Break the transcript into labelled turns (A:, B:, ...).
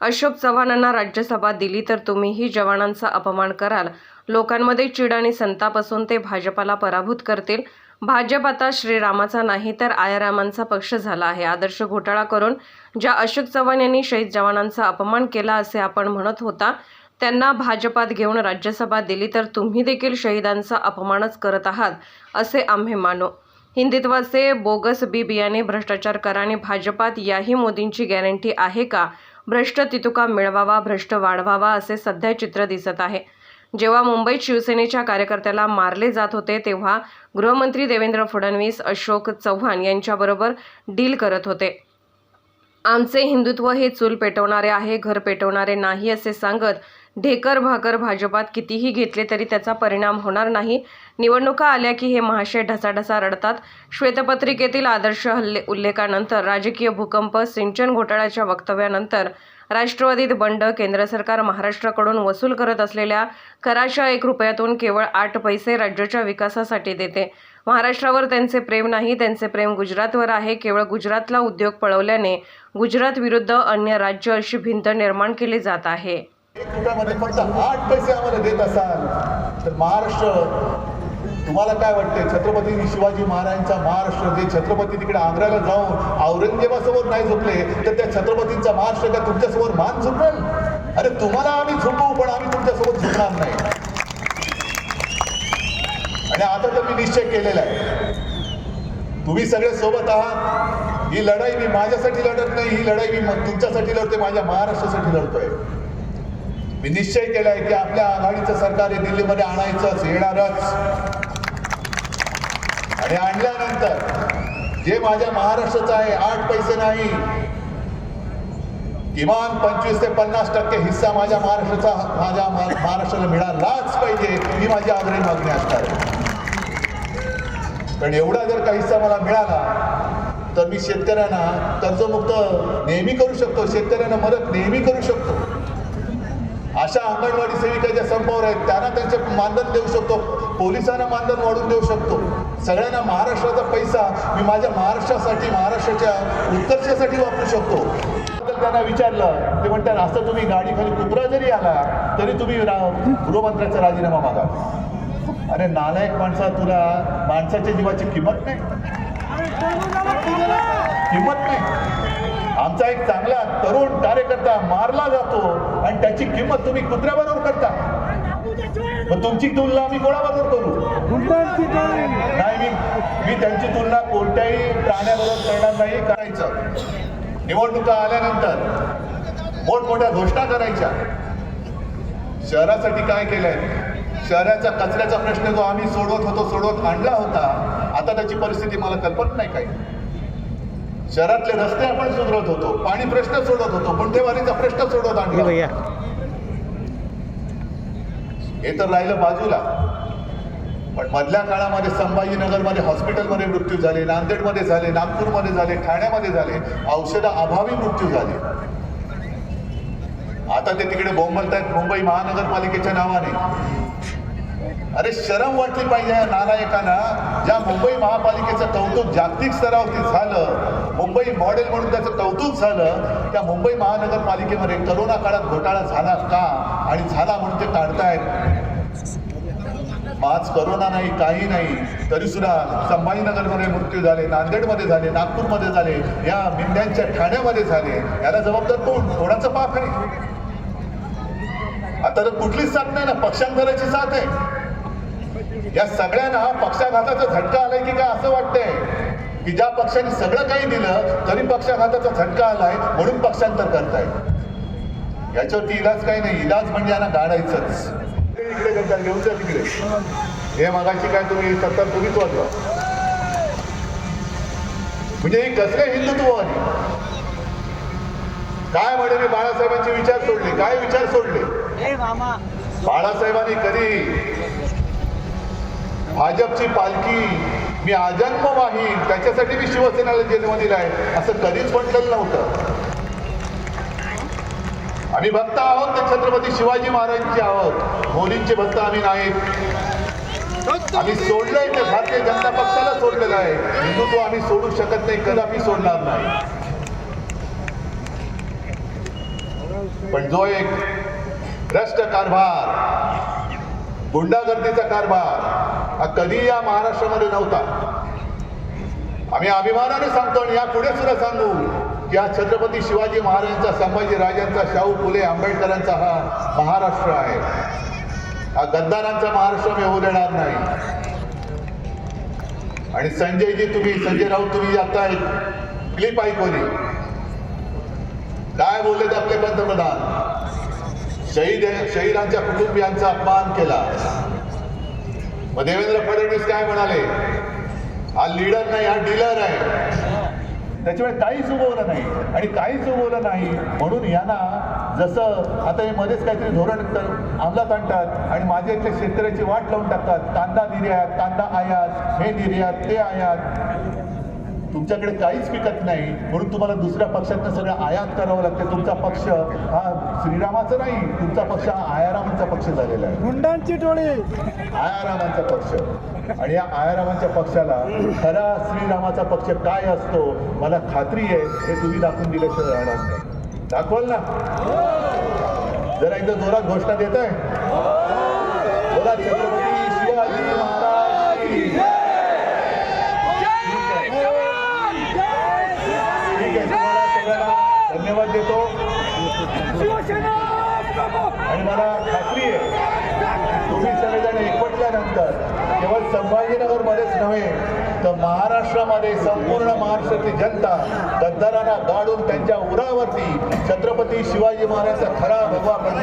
A: अशोक चव्हाणांना राज्यसभा दिली तर तुम्हीही जवानांचा अपमान कराल. लोकांमध्ये चीड आणि संताप असून ते भाजपाला पराभूत करतील. भाजप आता श्रीरामाचा नाही तर आयारामांचा पक्ष झाला आहे. आदर्श घोटाळा करून ज्या अशोक चव्हाण यांनी शहीद जवानांचा अपमान केला असे आपण म्हणत होता त्यांना भाजपात घेऊन राज्यसभा दिली तर तुम्ही देखील शहीदांचा अपमानच करत आहात असे आम्ही मानू. हिंदुत्वाचे बोगस बी बियाणे भ्रष्टाचार करा आणि भाजपात याही मोदींची गॅरंटी आहे का? भ्रष्ट तितुका मिळवावा भ्रष्ट वाढवावा असे सध्या चित्र दिसत आहे. जेव्हा मुंबईत शिवसेनेच्या कार्यकर्त्याला मारले जात होते तेव्हा गृहमंत्री देवेंद्र फडणवीस अशोक चव्हाण यांच्याबरोबर डील करत होते. आमचे हिंदुत्व हे चूल पेटवणारे आहे घर पेटवणारे नाही असे सांगत ढेकर भाकर भाजपात कितीही घेतले तरी त्याचा परिणाम होणार नाही. निवडणुका आल्या की हे महाशय ढसाढसा रडतात. श्वेतपत्रिकेतील आदर्श हल्ले उल्लेखानंतर राजकीय भूकंप सिंचन घोटाळ्याच्या वक्तव्यानंतर राष्ट्रवादीत बंड केंद्र सरकार महाराष्ट्राकडून वसूल करत असलेल्या कराच्या एक रुपयातून केवळ आठ पैसे राज्याच्या विकासासाठी देते. महाराष्ट्रावर त्यांचे प्रेम नाही त्यांचे प्रेम गुजरातवर आहे. केवळ गुजरातला उद्योग पळवल्याने गुजरात विरुद्ध अन्य राज्य अशी भिंत निर्माण केली जात आहे.
B: रुपयामध्ये फक्त आठ पैसे आम्हाला देत असाल तर महाराष्ट्र तुम्हाला काय वाटते छत्रपती शिवाजी महाराजांचा महाराष्ट्र जे छत्रपती तिकडे आग्र्याला जाऊन औरंगजेबासमोर नाही झोपले तर त्या छत्रपतींचा महाराष्ट्र का तुमच्यासमोर मान झोपेल अरे तुम्हाला आम्ही झुकवू पण आम्ही तुमच्यासोबत झोपणार नाही. आणि आता तर मी निश्चय केलेला आहे. तुम्ही सगळे सोबत आहात. ही लढाई मी माझ्यासाठी लढत नाही ही लढाई मी तुमच्यासाठी लढतोय माझ्या महाराष्ट्रासाठी लढतोय. मी निश्चय केलाय की आपल्या आघाडीचं सरकार हे दिल्लीमध्ये आणायचंच येणारच. आणि आणल्यानंतर जे माझ्या महाराष्ट्राचं आहे आठ पैसे नाही. किमान पंचवीस ते पन्नास टक्के हिस्सा माझ्या महाराष्ट्राचा माझ्या महाराष्ट्राला मिळालाच पाहिजे ही माझी आग्रही मागणी असणार कारण पण एवढा जर का हिस्सा मला मिळाला तर मी शेतकऱ्यांना कर्जमुक्त नेहमी करू शकतो शेतकऱ्यांना मदत नेहमी करू शकतो. अशा अंगणवाडी सेविका ज्या संपावर आहेत त्यांना त्यांचे मानधन देऊ शकतो पोलिसांना मानधन वाढवून देऊ शकतो. सगळ्यांना महाराष्ट्राचा पैसा मी माझ्या महाराष्ट्रासाठी महाराष्ट्राच्या उत्कर्षासाठी वापरू शकतो. तर त्यांना विचारलं ते म्हणतात असं तुम्ही गाडी खाली कुत्रा जरी आला तरी तुम्ही रा- गृहमंत्र्याचा राजीनामा मागा. अरे नालायक माणसा तुला माणसाच्या जीवाची किंमत नाही? किंमत नाही आमचा एक चांगला तरुण कार्यकर्ता मारला जातो आणि त्याची किंमत तुम्ही कुत्र्याबरोबर करता. मग तुमची तुलना आम्ही कोणाबरोबर करू? नाही मी मी त्यांची तुलना कोणत्याही प्राण्याबरोबर करणार नाही करायचं. निवडणुका आल्यानंतर मोठमोठ्या घोषणा करायच्या. शहरासाठी काय केलंय? शहराचा कचऱ्याचा प्रश्न जो आम्ही सोडवत होतो सोडवत आणला होता आता त्याची परिस्थिती मला कल्पना नाही काही. शहरातले रस्ते आपण सुधारत होतो पाणी प्रश्न सोडवत होतो गुंठेवारीचा प्रश्न सोडवत आणला.
C: भैया
B: हे तर राहिलं बाजूला. पण मधल्या काळामध्ये संभाजीनगरमध्ये हॉस्पिटलमध्ये मृत्यू झाले नांदेडमध्ये झाले नागपूरमध्ये झाले ठाण्यामध्ये झाले औषधा अभावी मृत्यू झाले. आता ते तिकडे बोंबलत आहेत मुंबई महानगरपालिकेच्या नावाने. अरे शरम वाटली पाहिजे या नालायकांना. ज्या मुंबई महापालिकेचं कौतुक जागतिक स्तरावरती झालं मुंबई मॉडेल म्हणून त्याचं कौतुक झालं त्या मुंबई महानगरपालिकेमध्ये करोना काळात घोटाळा झाला का आणि झाला म्हणून ते काढतायत? आज करोना नाही काही नाही. तरी सुद्धा संभाजीनगरमध्ये मृत्यू झाले नांदेडमध्ये झाले नागपूरमध्ये झाले या मिंड्यांच्या ठाण्यामध्ये झाले. याला जबाबदार कोण? कोणाचं पाप आहे? आता तर कुठलीच साथ नाही ना पक्षांतराची साथ आहे. या सगळ्यांना पक्षाघाताचा झटका आलाय की काय असं वाटतंय? की ज्या पक्षाने सगळं काही दिलं तरी पक्षाघाताचा झटका आलाय म्हणून पक्षांतर करताय. याच्यावरती इलाज काही नाही. इलाज म्हणजे यांना गाडायचंच. इकडे करता घेऊन जा तिकडे. हे मगाशी काय तुम्ही सत्तर तुम्हीच वाजवा म्हणजे हे कसले हिंदुत्ववादी? काय म्हणे मी बाळासाहेबांचे विचार सोडले? काय विचार सोडले? बाळासाहेबांनी कधी भाजपची पालखी मी आजन्म वाहीन त्याच्यासाठी मी शिवसेनेला जन्म दिलाय. असं कधीच म्हटलेलं नव्हतं. आम्ही भक्त आहोत ते छत्रपती शिवाजी महाराजांचे आहोत मोदींचे भक्त आम्ही नाहीत. आम्ही सोडलंय ते भारतीय जनता पक्षाला सोडलेलं आहे. हिंदुत्व आम्ही सोडू शकत नाही कदापि सोडणार नाही. पण जो एक भ्रष्ट कारभार गुंडागर्दीचा कारभार हा कधी या महाराष्ट्रामध्ये नव्हता. आम्ही अभिमानाने सांगतो आणि यापुढे सुद्धा सांगू की हा छत्रपती शिवाजी महाराजांचा संभाजी राजांचा शाहू फुले आंबेडकरांचा हा महाराष्ट्र आहे. हा गद्दारांचा महाराष्ट्र मी होऊ देणार नाही. आणि संजयजी तुम्ही संजय राऊत तुम्ही आता क्लिप ऐकवली काय बोललेत आपले पंतप्रधान? शहीद शहीदांच्या कुटुंबियांचा अपमान केला. मग देवेंद्र फडणवीस काय म्हणाले? हा लीडर नाही हा डीलर आहे. त्याच्यामुळे काहीच उगवलं नाही. आणि काहीच उगवलं नाही. म्हणून यांना जसं आता हे मध्येच काहीतरी धोरण अंमलात आणतात आणि माझ्या इथल्या शेतकऱ्याची वाट लावून टाकतात. कांदा निर्यात कांदा आयात हे निर्यात ते आयात. तुमच्याकडे काहीच पिकत नाही म्हणून तुम्हाला दुसऱ्या पक्षातनं सगळं आयात करावं लागतं. तुमचा पक्ष हा श्रीरामाचा नाही तुमचा पक्ष हा आयारामांचा पक्ष झालेला आहे.
C: गुंडांची टोळी.
B: आयारामांचा पक्ष. आणि या आयारामांच्या पक्षाला खरा श्रीरामाचा पक्ष काय असतो मला खात्री आहे हे तुम्ही दाखवून दिल्याशिवाय राहणार नाही. दाखवाल ना. जरा एकदा जोरात घोषणा देत आहे बोला छत्रपती शिवाजी महाराज की जय. ठीक आहे तुम्हाला सगळ्यांना धन्यवाद देतो. आणि मला खात्री आहे तुम्ही सगळेजण एकवटल्यानंतर केवळ संभाजीनगर मध्येच नव्हे तर महाराष्ट्रामध्ये संपूर्ण महाराष्ट्रातली जनता गद्दारांना गाडून त्यांच्या उरावरती छत्रपती शिवाजी महाराजांचा खरा भगवा